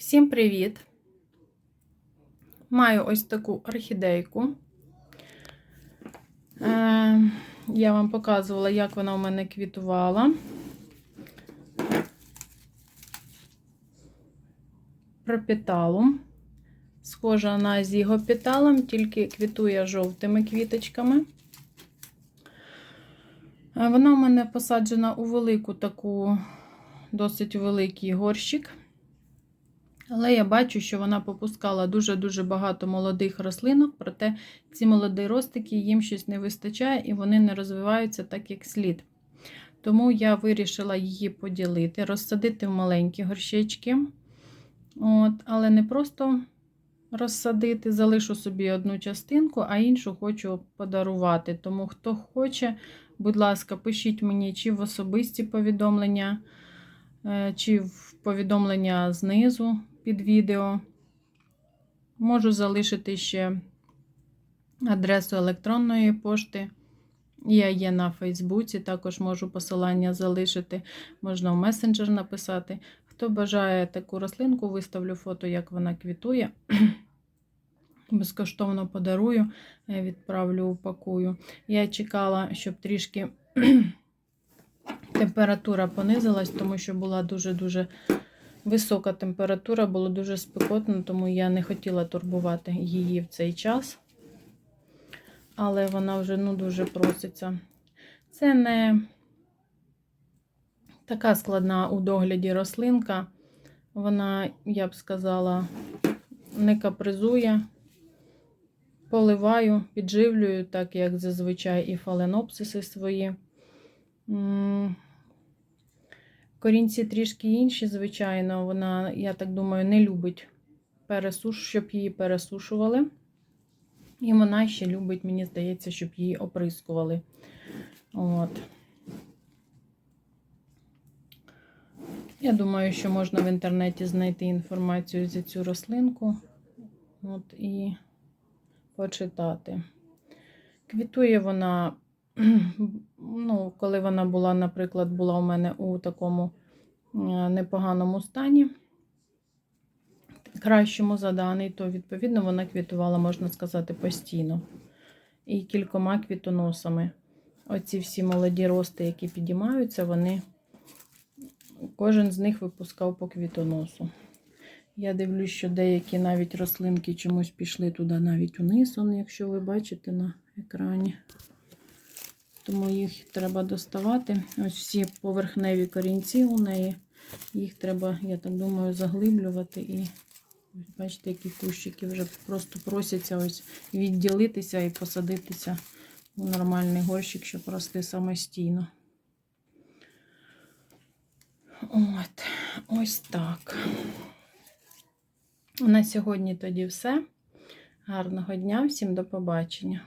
Всім привіт! Маю ось таку орхідейку. Е, я вам показувала, як вона у мене квітувала. Пропіталум. Схожа на зігопіталом, тільки квітує жовтими квіточками. Е, Вона у мене посаджена у велику таку, досить великий горщик. Але я бачу, що вона попускала дуже-дуже багато молодих рослинок, проте ці молоді ростики їм щось не вистачає і вони не розвиваються так, як слід. Тому я вирішила її поділити, розсадити в маленькі горщички. От, Але не просто розсадити, залишу собі одну частинку, а іншу хочу подарувати. Тому, хто хоче, будь ласка, пишіть мені чи в особисті повідомлення, е, чи в повідомлення знизу під відео. Можу залишити ще адресу електронної пошти. Я є на Фейсбуці, також можу посилання залишити, можна в месенджер написати. Хто бажає таку рослинку, виставлю фото, як вона квітує. Безкоштовно подарую, відправлю, упакую. Я чекала, щоб трішки температура понизилась, тому що була дуже-дуже висока температура, було дуже спекотно, тому я не хотіла турбувати її в цей час. Але вона вже ну, дуже проситься. Це не така складна у догляді рослинка. Вона, я б сказала, не капризує. Поливаю, підживлюю, так як зазвичай і фаленопсиси свої. Корінці трішки інші, звичайно, вона, я так думаю, не любить пересуш, щоб її пересушували. І вона ще любить, мені здається, щоб її оприскували. От. Я думаю, що можна в інтернеті знайти інформацію за цю рослинку. От, і почитати. Квітує вона, ну, коли вона була, наприклад, була у мене у такому непоганому стані, кращому за даний, то, відповідно, вона квітувала, можна сказати, постійно. І кількома квітоносами. Оці всі молоді рости, які підіймаються, вони, кожен з них випускав по квітоносу. Я дивлюсь, що деякі навіть рослинки чомусь пішли туди навіть униз, якщо ви бачите на екрані. Тому їх треба доставати. Ось всі поверхневі корінці у неї. Їх треба, я так думаю, заглиблювати. І бачите, які кущики вже просто просяться ось відділитися і посадитися у нормальний горщик, щоб рости самостійно. От, ось так. На сьогодні тоді все. Гарного дня, всім до побачення.